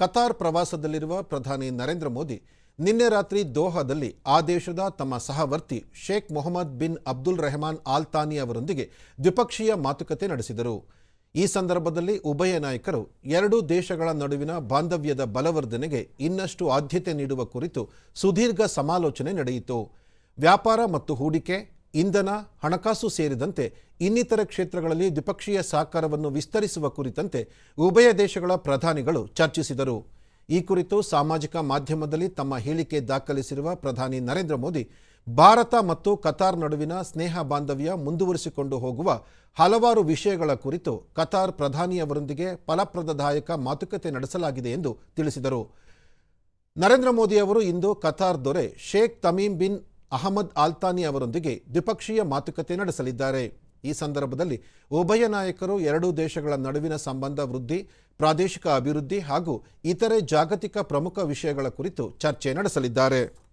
Qatar ಪ್ರವಾಸದಲ್ಲಿರುವ ಪ್ರಧಾನಿ ನರೇಂದ್ರ ಮೋದಿ ನಿನ್ನೆ ರಾತ್ರಿ ದೋಹಾದಲ್ಲಿ ಆ ದೇಶದ ತಮ್ಮ ಸಹವರ್ತಿ Sheikh Mohammed bin Abdul Rahman Al Thani ಅವರೊಂದಿಗೆ ದ್ವಿಪಕ್ಷೀಯ ಮಾತುಕತೆ ನಡೆಸಿದರು. ಈ ಸಂದರ್ಭದಲ್ಲಿ ಉಭಯ ನಾಯಕರು ಎರಡೂ ದೇಶಗಳ ನಡುವಿನ ಬಾಂಧವ್ಯದ ಬಲವರ್ಧನೆಗೆ ಇನ್ನಷ್ಟು ಆದ್ಯತೆ ನೀಡುವ ಕುರಿತು ಸುದೀರ್ಘ ಸಮಾಲೋಚನೆ ನಡೆಯಿತು. ವ್ಯಾಪಾರ ಮತ್ತು ಹೂಡಿಕೆ ಇಂಧನ, ಹಣಕಾಸು ಸೇರಿದಂತೆ ಇನ್ನಿತರ ಕ್ಷೇತ್ರಗಳಲ್ಲಿ ದ್ವಿಪಕ್ಷೀಯ ಸಹಕಾರವನ್ನು ವಿಸ್ತರಿಸುವ ಕುರಿತಂತೆ ಉಭಯ ದೇಶಗಳ ಪ್ರಧಾನಿಗಳು ಚರ್ಚಿಸಿದರು. ಈ ಕುರಿತು ಸಾಮಾಜಿಕ ಮಾಧ್ಯಮದಲ್ಲಿ ತಮ್ಮ ಹೇಳಿಕೆ ದಾಖಲಿಸಿರುವ ಪ್ರಧಾನಿ ನರೇಂದ್ರ ಮೋದಿ, ಭಾರತ ಮತ್ತು ಕತಾರ್ ನಡುವಿನ ಸ್ನೇಹ ಬಾಂಧವ್ಯ ಮುಂದುವರಿಸಿಕೊಂಡು ಹೋಗುವ ಹಲವಾರು ವಿಷಯಗಳ ಕುರಿತು ಕತಾರ್ ಪ್ರಧಾನಿಯವರೊಂದಿಗೆ ಫಲಪ್ರದದಾಯಕ ಮಾತುಕತೆ ನಡೆಸಲಾಗಿದೆ ಎಂದು ತಿಳಿಸಿದರು. ನರೇಂದ್ರ ಮೋದಿ ಅವರು ಇಂದು ಕತಾರ್ ದೊರೆ Sheikh Tamim bin Ahmad Al Thani ಅವರೊಂದಿಗೆ ದ್ವಿಪಕ್ಷೀಯ ಮಾತುಕತೆ ನಡೆಸಲಿದ್ದಾರೆ. ಈ ಸಂದರ್ಭದಲ್ಲಿ ಉಭಯ ನಾಯಕರು ಎರಡೂ ದೇಶಗಳ ನಡುವಿನ ಸಂಬಂಧ ವೃದ್ಧಿ, ಪ್ರಾದೇಶಿಕ ಅಭಿವೃದ್ಧಿ ಹಾಗೂ ಇತರೆ ಜಾಗತಿಕ ಪ್ರಮುಖ ವಿಷಯಗಳ ಕುರಿತು ಚರ್ಚೆ ನಡೆಸಲಿದ್ದಾರೆ.